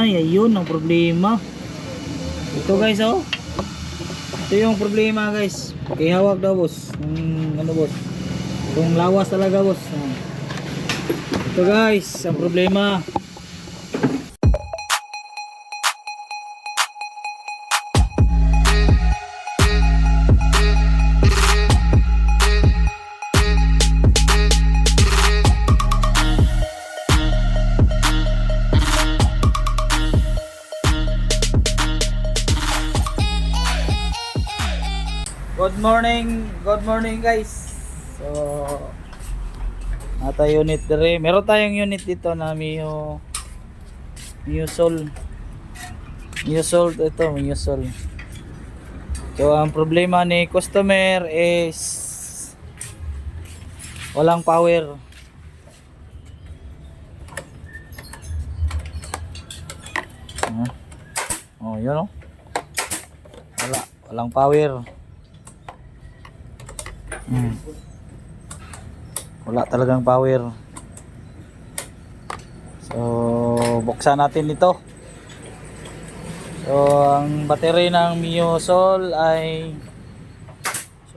Ay, ayun ang problema. Ito guys, oh. Ito yung problema guys. Kaya hawak daw boss. Yung ano boss. Itong lawas talaga boss. Ito guys, ang problema. Morning, good morning guys. So, nata unit dire. Meron tayong unit dito na Mio Mio Sol. Mio Sol ito, Mio Sol. So, ang problema ni customer is walang power. Ah. Oh, yun oh. Wala, walang power. Hmm. Wala talagang power. So, buksan natin ito. So, ang battery ng Mio Sol ay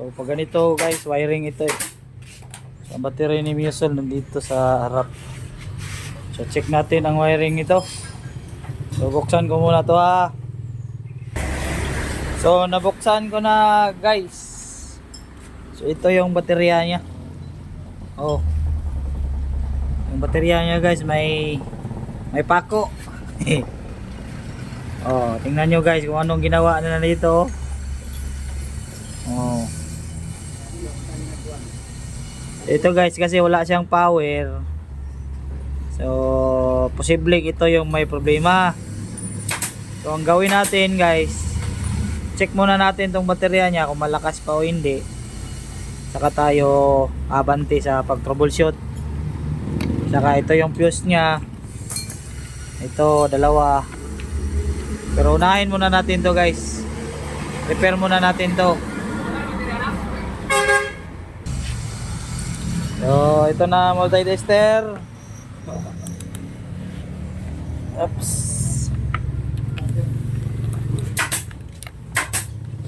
So, pag ganito guys, wiring ito eh. So, ang battery ni Mio Sol nandito sa harap. So, check natin ang wiring ito. So, buksan ko muna to ha. So, nabuksan ko na guys. So ito yung baterya niya. Oh. Yung baterya niya guys may may pako. oh, tingnan nyo guys kung anong ginawa nila dito. Oh. Ito guys kasi wala siyang power. So posible ito yung may problema. So ang gawin natin guys, check muna natin tong baterya niya kung malakas pa o hindi saka tayo abante sa pag troubleshoot saka ito yung fuse nya ito dalawa. Pero unahin muna natin to guys. Repair muna natin to. So ito na multi tester oops.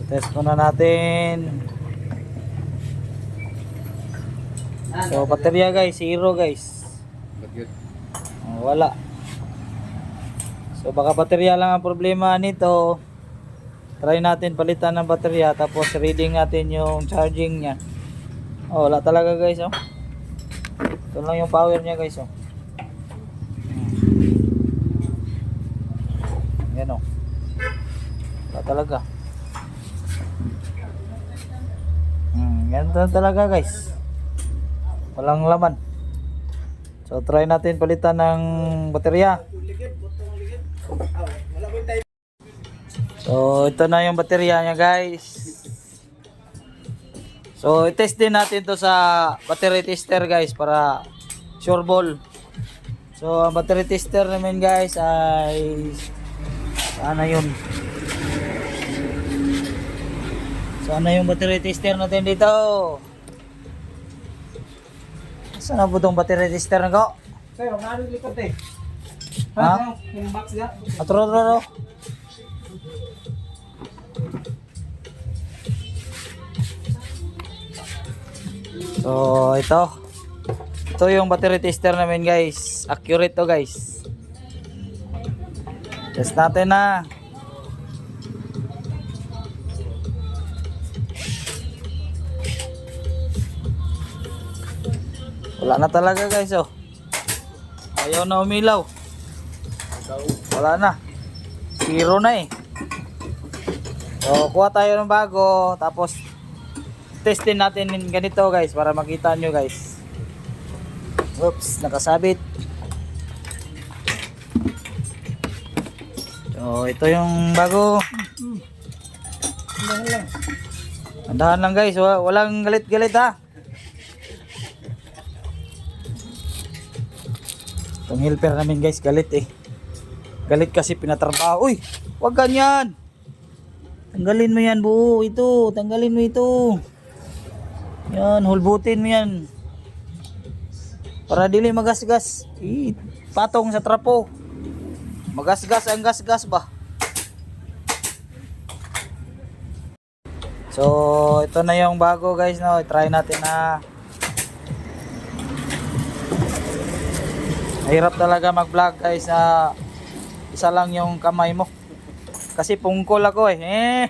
Test muna natin So, baterya guys, zero guys. Oh, wala. So, baka baterya lang ang problema nito. Try natin palitan ng baterya tapos reading natin yung charging niya. Oh, wala talaga guys, oh. Ito lang yung power niya guys, oh. Hmm. Yan, oh. Wala talaga. Hmm, ganito talaga guys walang laman. So try natin palitan ng baterya. So ito na yung baterya nya guys. So i-test din natin to sa battery tester guys para sure ball. So ang battery tester namin guys ay sana yun. Sana yung battery tester natin dito Saan po itong battery tester na ko? Sa'yo, narin likot eh. Ha? Yung box niya. Atro, atro, atro. So, ito. Ito yung battery tester namin guys. Accurate to guys. Test natin na. Wala na talaga guys oh. Ayaw na umilaw. Wala na. Zero na eh. So, kuha tayo ng bago. Tapos, testin natin ganito guys para makita nyo guys. Oops, nakasabit. So, ito yung bago. Ang lang. Andahan lang guys. wa- Walang galit-galit ha. Itong helper namin guys, galit eh. Galit kasi pinatrabaho. Uy, wag ganyan. Tanggalin mo yan buo. Ito, tanggalin mo ito. Yan, hulbutin mo yan. Para dili magasgas. Eh, patong sa trapo. Magasgas ang gasgas ba? So, ito na yung bago guys, no. Try natin na Mahirap talaga mag-vlog guys na isa lang yung kamay mo. Kasi pungkol ako eh. Eh,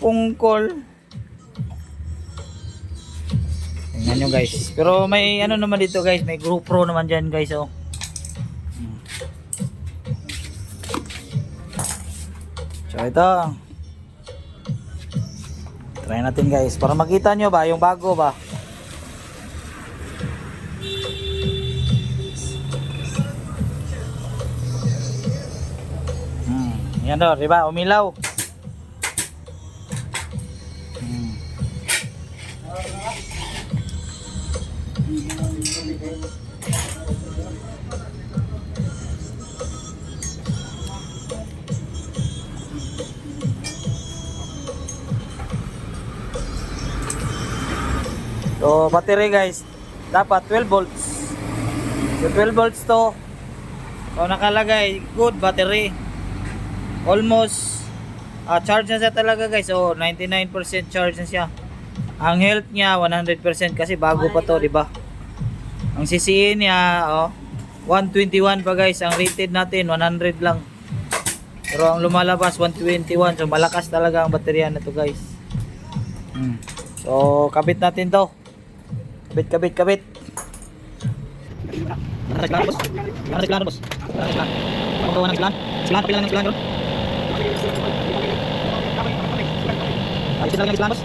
pungkol. Tingnan nyo guys. Pero may ano naman dito guys, may GoPro naman dyan guys oh. So ito. Try natin guys para makita nyo ba yung bago ba. Yan daw, 'di ba? Umilaw. Hmm. So, battery guys, dapat 12 volts. So, 12 volts to. So, nakalagay, good battery. Almost, ah, charge na siya talaga guys. So, 99% charge na siya. Ang health niya, 100% kasi bago pa to, di ba? Ang CCE niya, oh, 121 pa guys. Ang rated natin, 100 lang. Pero ang lumalabas, 121. So, malakas talaga ang baterya na to guys. Hmm. So, kabit natin to. Kabit, kabit, kabit. Nasa boss. Nasa boss. Nasa Ako gawa ng islan. Islan, papilan ng islan doon. Ayos na lang ng islan, boss.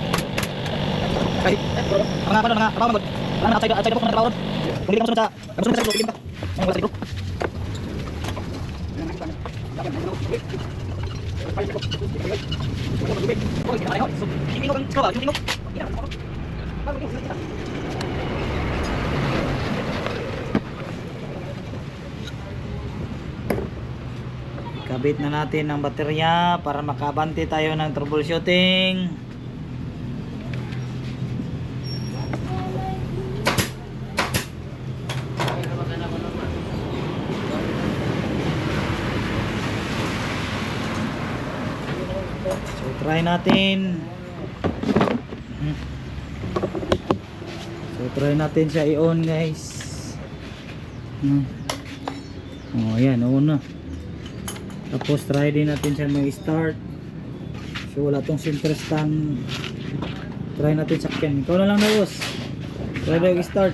Kahit, mga ano, mga trabaho magod. Ano, outside, outside box, mga trabaho. Kung hindi ka masunod sa, masunod sa siglo, ka. Ang wala sa siglo. Kabit na natin ang baterya para makabante tayo ng troubleshooting. So try natin. So try natin siya i-on guys. Hmm. Oh, ayan, on na. Tapos try din natin siya may start. So wala tong center stand. Try natin sakyan. Ikaw na lang na boss. Try daw start.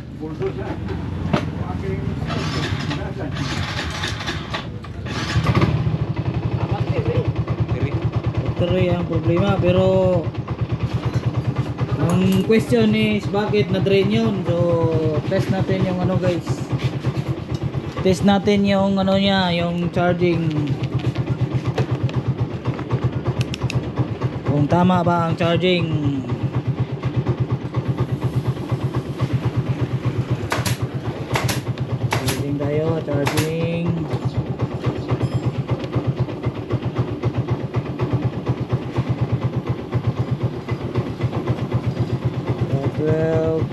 Battery ang problema pero ang question is bakit na-drain yun? So test natin yung ano guys. Test natin yung ano niya, yung charging tama ba ang charging? Charging tayo charging. 12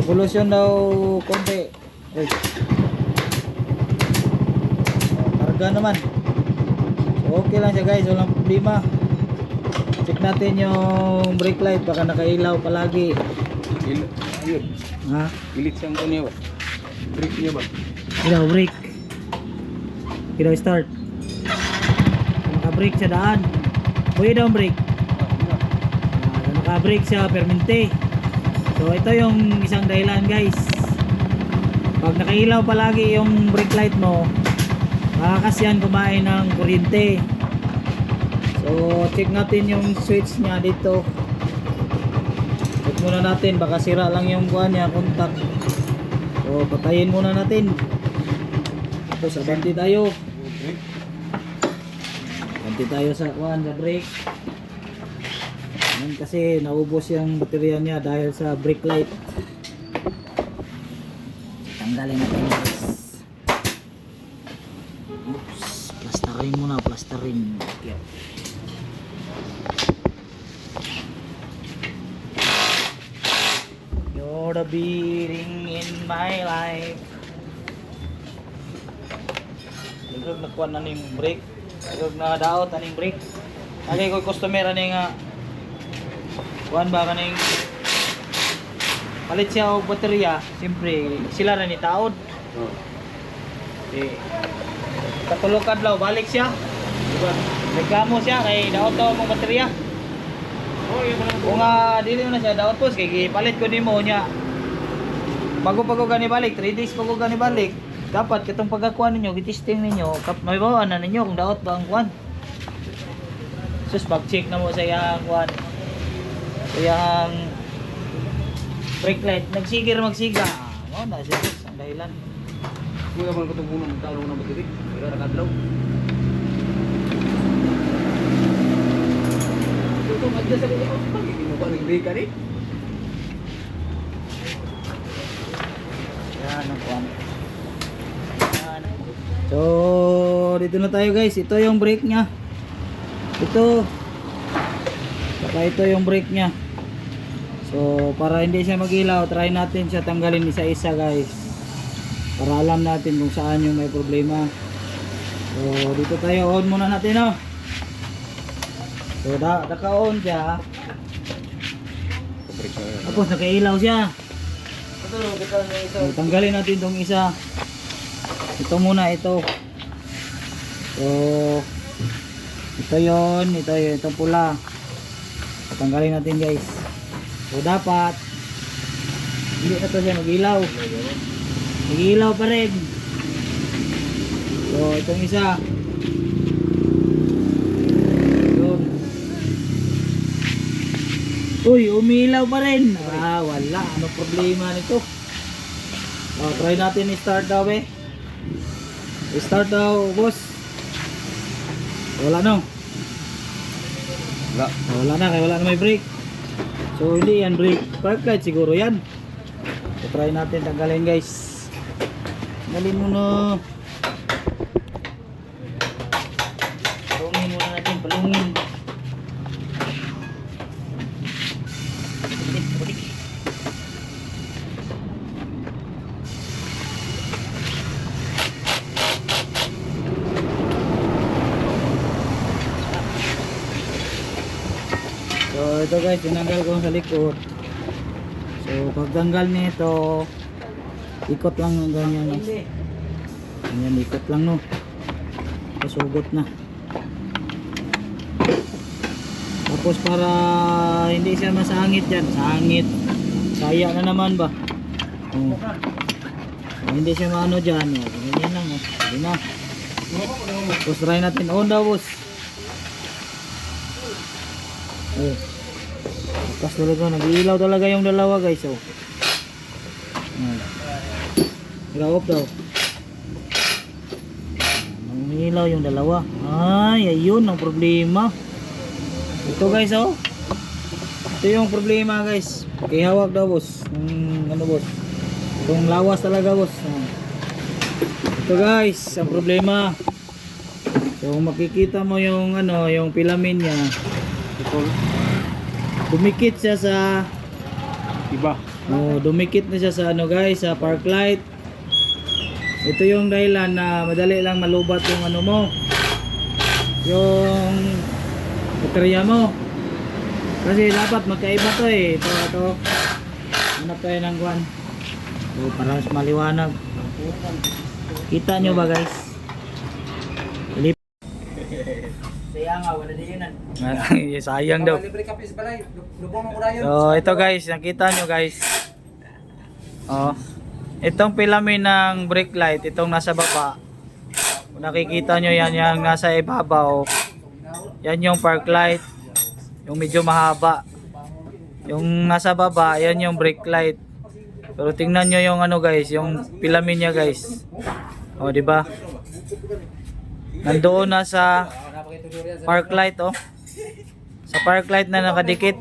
revolution daw konti. Uy. Karga naman. Okay lang siya guys. Walang problema check natin yung brake light baka nakailaw palagi. Il yun. ha? Ilit siyang ko niya ba? Break niya ba? ilaw brake. Ilaw start. Naka-brake siya daan. Pwede daw ang brake. Ah, naka-brake siya permente so ito yung isang dahilan guys. Pag nakailaw palagi yung brake light mo makakas yan kumain ng kuryente so check natin yung switch niya dito. Check muna natin baka sira lang yung kuha niya contact. So patayin muna natin. Tapos abanti tayo. Abanti tayo sa kuhan sa brake. Yan kasi naubos yung baterya niya dahil sa brake light. Tanggalin natin oops plasterin muna plasterin. Okay. You're the beating in my life Pero nakuha na ning brake. Pero na daot na ning brake. Lagi ko customer ani nga kuan ba kaning palit siya og baterya, siyempre sila na ni taod. Oh. Eh, katulog kadlaw balik siya. Diba? Reklamo siya kay daot daw ang baterya. Kung nga dili mo na siya daot pos kay gipalit ko nimo niya. Bago pa ko gani balik, 3 days pa ko gani balik. Dapat katong pagkakuan ninyo, gitesting ninyo, kap may bawa na ninyo kung daot ba ang kuan. Sus pag-check na mo sa iyang kuan. Sa iyang brake light, nagsigir magsiga. Ah, mo na siya ang dahilan. Kung naman katubunan ng talong na battery, wala na kadlaw. Ito, adya sa kuya. Bakit mo ba rin? Yan ang. Yan. So, dito na tayo guys. Ito yung brake niya. Ito. Saka ito yung brake niya. So, para hindi siya magilaw, try natin siya tanggalin isa-isa guys. Para alam natin kung saan yung may problema. So, dito tayo on muna natin no. So, da naka-on siya. Tapos nakailaw siya. So, tanggalin natin itong isa. Ito muna, ito. So, ito yon ito yun, itong pula. So, tanggalin natin guys. So, dapat, hindi na siya mag-ilaw. Mag-ilaw pa rin. So, itong isa. Yun. Uy, umilaw pa rin. Ah, wala. Ano problema nito? Oh, try natin i-start daw eh. I-start daw, boss. Wala no. Wala. Wala na, kaya wala na may brake. So, hindi yan brake. Park light siguro yan. So, try natin tanggalin guys. Tanggalin mo na. Palungin muna natin, palungin. Putik, putik. So ito guys, tinanggal ko sa likod. So pagtanggal nito, ikot lang ng ganyan. No? Ganyan, ikot lang no. Pasugot na. Tapos para hindi siya masangit yan, sangit. Saya na naman ba? Oh. Hindi siya maano dyan, oh. ganyan lang. Oh. Sige na. Tapos try natin on daw boss. Oh. Tapos talaga, nag-iilaw talaga yung dalawa guys. Oh. Oh. Nag-off daw. Nangilaw yung dalawa. Ay, ayun ang problema. Ito guys, oh. Ito yung problema guys. Kay hawak daw boss. Yung ano boss. Itong lawas talaga boss. Oh. Ito guys, ang problema. So makikita mo yung ano, yung pilamin niya. Dumikit siya sa Iba. Oh, dumikit na siya sa ano guys, sa park light. Ito yung dahilan na madali lang malubat yung ano mo. Yung baterya mo. Kasi dapat magkaiba to eh. Ito, ito. Hanap tayo ng kwan. So, para mas maliwanag. Kita nyo ba guys? Sayang nga, wala din yun. Sayang daw. Libre ka pis balay. Lubong mo na So, ito guys, nakita nyo guys. Oh. Itong pilamin ng brake light, itong nasa baba. Kung nakikita nyo yan, yung nasa ibabaw. Yan yung park light. Yung medyo mahaba. Yung nasa baba, yan yung brake light. Pero tingnan nyo yung ano guys, yung pilamin niya guys. Oh, di ba? Nandoon na sa park light oh. Sa park light na nakadikit.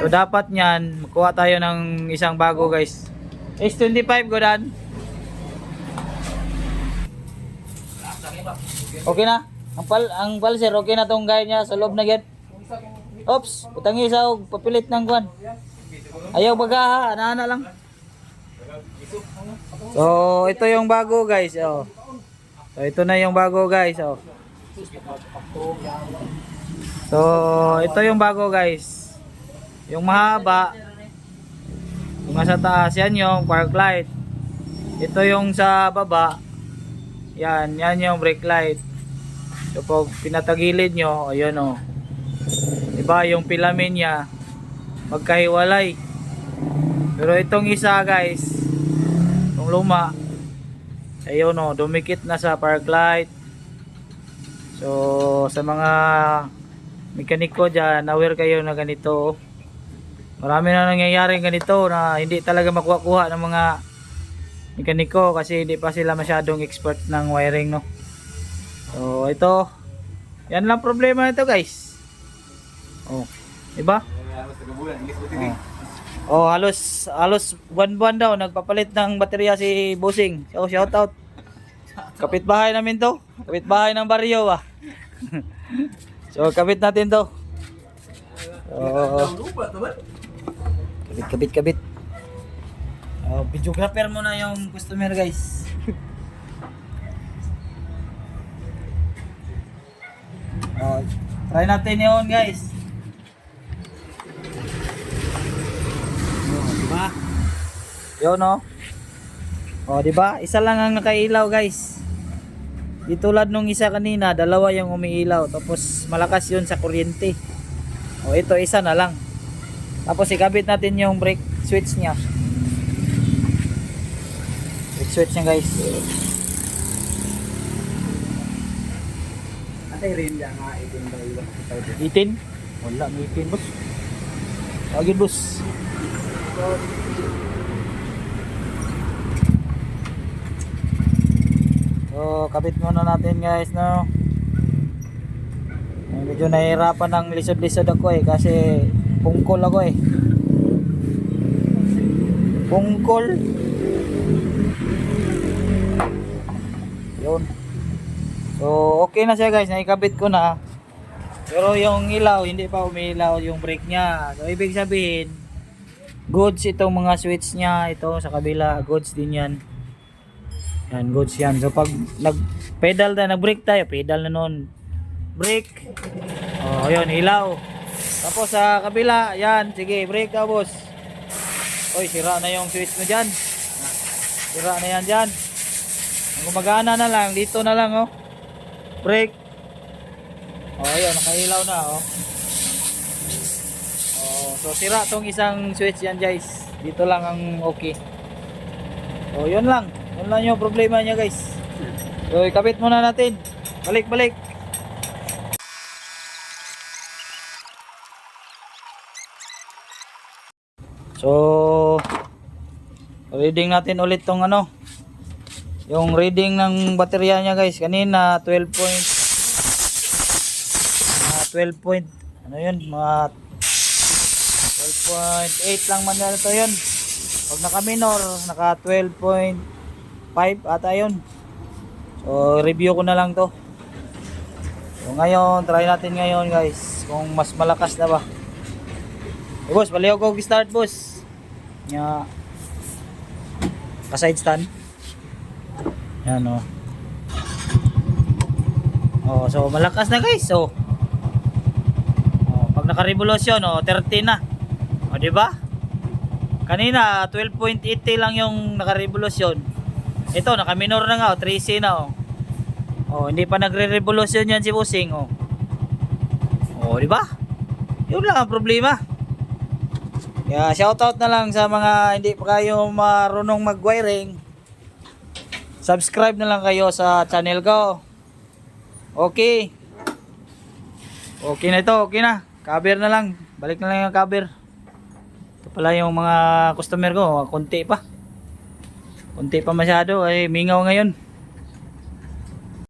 So dapat niyan, makuha tayo ng isang bago guys. S25 godan. Okay na? Ang pal ang pulser okay na tong guide niya sa loob na gyud. Oops, utangi sa og papilit ng kwan. Ayaw baga ha, ana-ana lang. So, ito yung bago guys, oh. So ito na yung bago guys. Oh. So ito yung bago guys. Yung mahaba. Yung nasa taas yan yung park light. Ito yung sa baba. Yan, yan yung brake light. So pag pinatagilid nyo, ayun oh. Diba yung pilamin niya magkahiwalay. Pero itong isa guys, itong luma, ayun oh, dumikit na sa park light. So sa mga mekaniko dyan, aware kayo na ganito. oh. Marami na nangyayari ganito na hindi talaga makuha-kuha ng mga mekaniko kasi hindi pa sila masyadong expert ng wiring no. So ito, yan lang problema nito guys. Oh, diba? Oh, halos halos buwan-buwan daw nagpapalit ng baterya si Busing. So shout out. Kapitbahay namin to. Kapitbahay ng baryo ba. so kapit natin to. So, kabit kabit kabit. Oh, videographer mo na yung customer guys. oh, try natin yun guys. Oh, di ba? Yun no. Oh, di ba? Isa lang ang nakailaw, guys. Di tulad nung isa kanina, dalawa yung umiilaw tapos malakas 'yun sa kuryente. Oh, ito isa na lang. Tapos ikabit natin yung brake switch niya. Brake switch niya, guys. Atay rin yan nga itin ba iba. 18? Wala, may 18, boss. Tawagin, boss. So, kabit muna natin guys, no? Medyo nahihirapan ng lisod-lisod ako eh, kasi pungkol ako eh. Pungkol. Yun. So, okay na siya guys, naikabit ko na. Pero yung ilaw, hindi pa umilaw yung brake niya. So, ibig sabihin, goods itong mga switch niya. Ito sa kabila, goods din yan. Yan, goods yan. So, pag nag-pedal na, nag-brake tayo, pedal na nun. Brake. Oh, yun, ilaw. Tapos sa kabila, yan, sige, brake ka, boss. Oy, sira na yung switch mo dyan. Sira na yan dyan. Gumagana na lang, dito na lang, oh. Brake. Oh, ayun, nakailaw na, oh. So sira tong isang switch yan, guys. Dito lang ang okay. So, yun lang. Yun lang yung problema niya, guys. So, ikabit muna natin. Balik, balik. So, reading natin ulit tong ano. Yung reading ng baterya niya, guys. Kanina, 12 point mga 12 point ano yun mga 12.8 lang man ito yun. Pag naka minor naka 12.5 ata yun. So review ko na lang to. So ngayon try natin ngayon guys kung mas malakas na ba. Eh boss baliw ko start boss. Nya ka side stand. Yan o oh. so malakas na guys so oh, pag naka-revolution oh 30 na di ba? Kanina 12.80 lang yung naka-revolution ito naka-minor na nga oh 13 na oh. Oh hindi pa nagre-revolution yan si Busing oh. Oh di ba? Yun lang ang problema. Kaya shoutout na lang sa mga hindi pa kayo marunong mag-wiring. Subscribe na lang kayo sa channel ko. Okay. Okay na ito, okay na. Cover na lang. Balik na lang yung cover. Pala yung mga customer ko, konti pa. Konti pa masyado, ay mingaw ngayon.